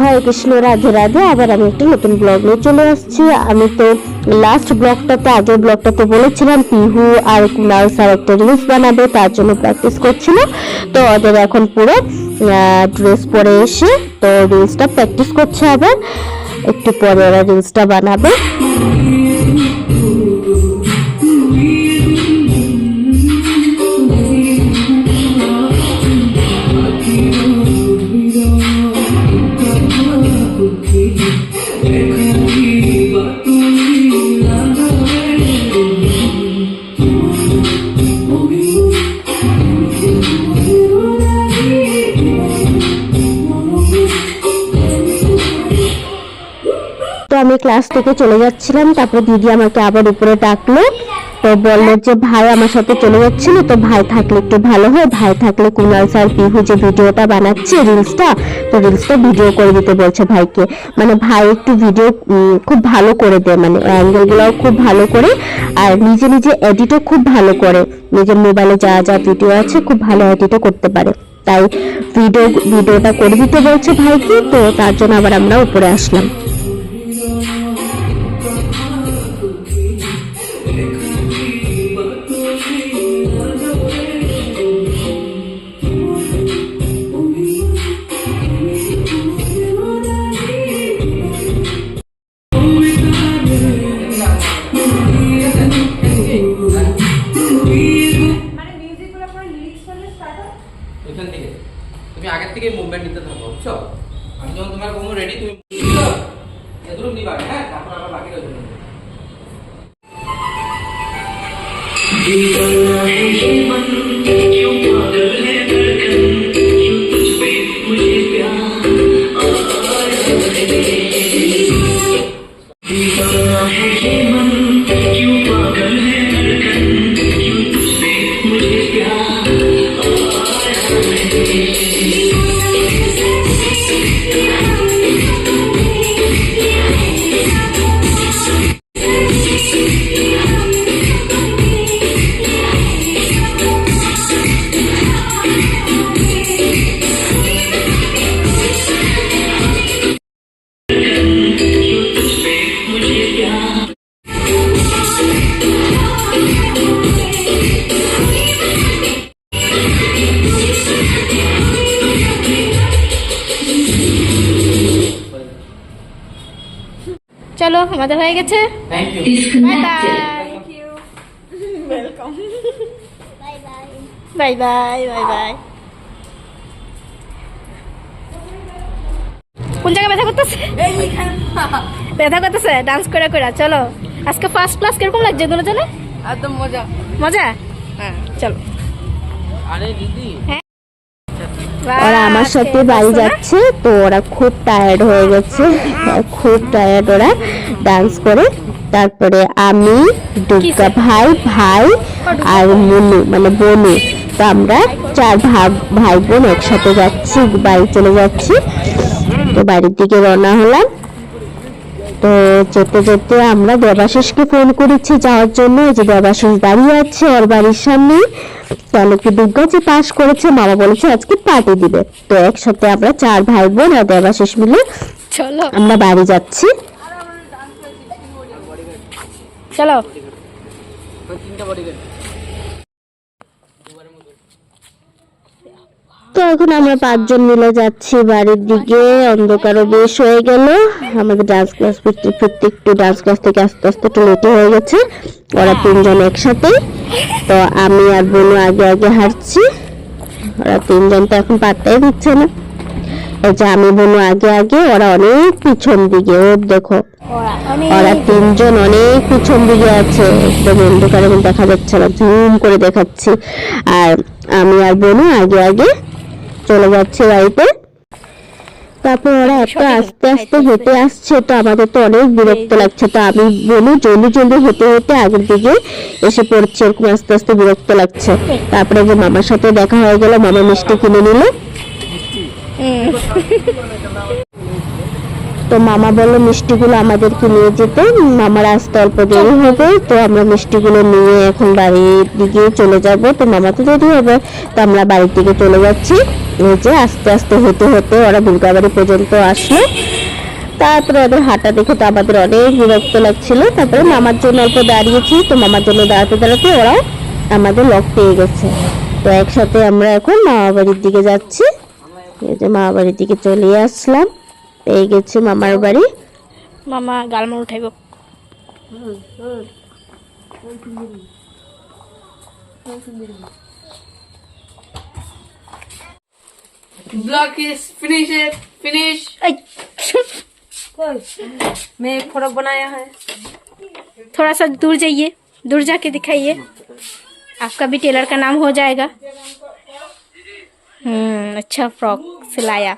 হরে কৃষ্ণ, রাধে রাধে। আবার আমি একটা নতুন ব্লগ নিয়ে চলে আসছি। আমি তো লাস্ট ব্লগটাতে আগের ব্লগটাতে বলেছিলাম, পিহু আর কুনাল স্যার একটা রিলস বানাবে, তার জন্য প্র্যাকটিস করছিল। তো ওদের এখন পুরো ড্রেস পরে এসে তো রিলসটা প্র্যাকটিস করছে আবার। একটু পরে ওরা রিলসটা বানাবে। তো আমি ক্লাস থেকে চলে যাচ্ছিলাম, তারপরে দিদি আমাকে আবার উপরে ডাকলো, তো বলল যে ভাই আমার সাথে চলে যাচ্ছিল, তো ভাই থাকলে একটু ভালো হয়, ভাই থাকলে কুনাল স্যার পিহু যে ভিডিওটা বানাচ্ছে রিলসটা তো রিলসটা ভিডিও করে দিতে বলছে ভাইকে। মানে ভাই একটু ভিডিও খুব ভালো করে দেয় মানে অ্যাঙ্গেলগুলোও খুব ভালো করে, আর নিজে নিজে এডিটও খুব ভালো করে। নিজের মোবাইলে যা যা ভিডিও আছে, খুব ভালো এডিটও করতে পারে। তাই ভিডিও ভিডিওটা করে দিতে বলছে ভাইকে, তো তার জন্য আবার আমরা উপরে আসলাম। মানে ওইখান থেকে। তুমি আগের থেকে মুভমেন্ট নিতে থাকো, বুঝছ? আমি যখন তোমার কোনো রেডি তুমি নিবা হ্যাঁ? তারপর আমরা বাকিটা ধরে চলো আমাদের হয়ে গেছে? Bye bye bye bye bye bye কোন জায়গায় ব্যথা করতেছে? ব্যথা করতেছে? ডান্স করে করে। চলো। আজকে ফার্স্ট ক্লাস কীরকম লাগছে? দুজনে একদম মজা। মজা? হ্যাঁ। চলো। আরে দিদি। ওরা আমার সাথে বাড়ি যাচ্ছে তো ওরা খুব টায়ার্ড হয়ে গেছে। খুব টায়ার্ড ওরা ডান্স করে। তারপরে আমি দুর্গা ভাই ভাই আর মুনু মানে বনু। তো আমরা চার ভাগ ভাই বোন একসাথে যাচ্ছি বাড়ি চলে যাচ্ছি। তো বাড়ির দিকে রওনা হলাম। তো যেতে যেতে আমরা দেবাশিসকে ফোন করেছি যাওয়ার জন্য এই যে দেবাশিস দাঁড়িয়ে আছে ওর বাড়ির সামনে। তাহলে কি দুর্গা যে পাশ করেছে মামা বলেছে আজকে পার্টি দিবে। তো একসাথে আমরা চার ভাই বোন আর দেবাশিস মিলে চলো। আমরা বাড়ি যাচ্ছি। চলো। তিনটা বডি গার্ড তো এখন আমরা পাঁচজন মিলে যাচ্ছি বাড়ির দিকে। অন্ধকারও বেশ হয়ে গেল। আমাদের ডান্স ক্লাস ফিরতে ফিরতে একটু ডান্স ক্লাস থেকে আস্তে আস্তে একটু লেটে হয়ে গেছে। ওরা তিনজন একসাথে। তো আমি আর বোনু আগে আগে হাঁটছি। ওরা তিনজন তো এখন পাত্তাই দিচ্ছে না। এই যে আমি, বোনু আগে আগে, ওরা অনেক পিছন দিকে। ওর দেখো, ওরা তিনজন অনেক পিছন দিকে আছে। একদম অন্ধকারে দেখা যাচ্ছে না। ঝুম করে দেখাচ্ছি। আর আমি আর বোনও আগে আগে চলে যাচ্ছে বাড়িতে। তারপর ওরা এত আস্তে আস্তে হেঁটে আসছে তো আমাদের তো অনেক বিরক্ত লাগছে। তো আমি বলি জলদি জলদি হেঁটে হেঁটে আগের দিকে এসে পড়ছে এরকম আস্তে আস্তে বিরক্ত লাগছে। তারপরে যে মামার সাথে দেখা হয়ে গেল মামা মিষ্টি কিনে নিল। তো মামা বলল, মিষ্টিগুলো আমাদেরকে নিয়ে যেতে। মামার আসতে অল্প দেরি হবে। তো আমরা মিষ্টিগুলো নিয়ে এখন বাড়ির দিকে চলে যাব। তো মামা তো দেরি হবে। তো আমরা বাড়ির দিকে চলে যাচ্ছি। এই যে আস্তে আস্তে হতে হতে ওরা দুর্গাবাড়ি পর্যন্ত আসলো। তারপরে ওদের হাঁটা দেখে তো আমাদের অনেক বিরক্ত লাগছিল। তারপরে মামার জন্য অল্প দাঁড়িয়েছি। তো মামার জন্য দাঁড়াতে দাঁড়াতে ওরাও আমাদের লক পেয়ে গেছে। তো একসাথে আমরা এখন মামা বাড়ির দিকে যাচ্ছি। এই যে মামা বাড়ির দিকে চলে আসলাম। পেয়ে গেছি মামার বাড়ি মামা গালমোর উঠাইব ब्लॉक इज फिनिश फिनिश এই, मैं एक फ्रॉक बनाया है थोड़ा सा दूर जाइए दूर जाके दिखाइए आपका भी टेलर का नाम हो जाएगा हम्म अच्छा फ्रॉक सिलाया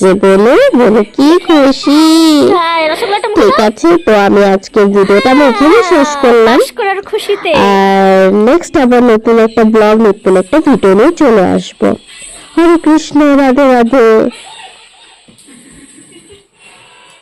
যে বলে বলে কি খুশি? হ্যাঁ ঠিক আছে তো আমি আজকের ভিডিওটা আমি এখানে শেষ করলাম। খুশিতে। আর নেক্সট আবার নতুন একটা ব্লগ নতুন একটা ভিডিও নিয়ে চলে আসব। হরে কৃষ্ণ রাধে রাধে।